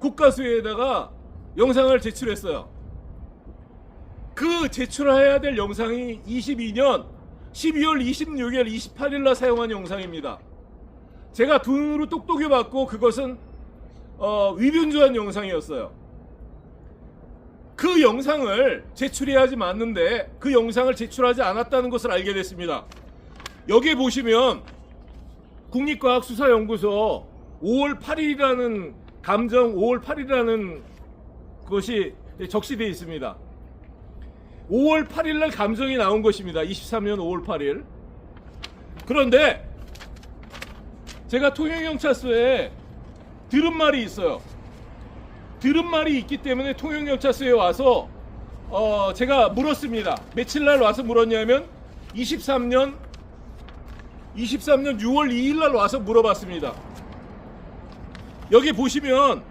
국가수에다가 영상을 제출했어요. 그 제출해야 될 영상이 22년 12월 26일 28일 날 사용한 영상입니다. 제가 돈으로 똑똑히 받고 그것은 어, 위변조한 영상이었어요. 그 영상을 제출해야지 맞는데 그 영상을 제출하지 않았다는 것을 알게 됐습니다. 여기 보시면 국립과학수사연구소 5월 8일이라는 감정 5월 8일이라는 것이 적시되어 있습니다. 5월 8일 날 감정이 나온 것입니다. 23년 5월 8일. 그런데 제가 통영경찰서에 들은 말이 있어요. 들은 말이 있기 때문에 통영경찰서에 와서 어 제가 물었습니다. 며칠 날 와서 물었냐면 23년 23년 6월 2일 날 와서 물어봤습니다. 여기 보시면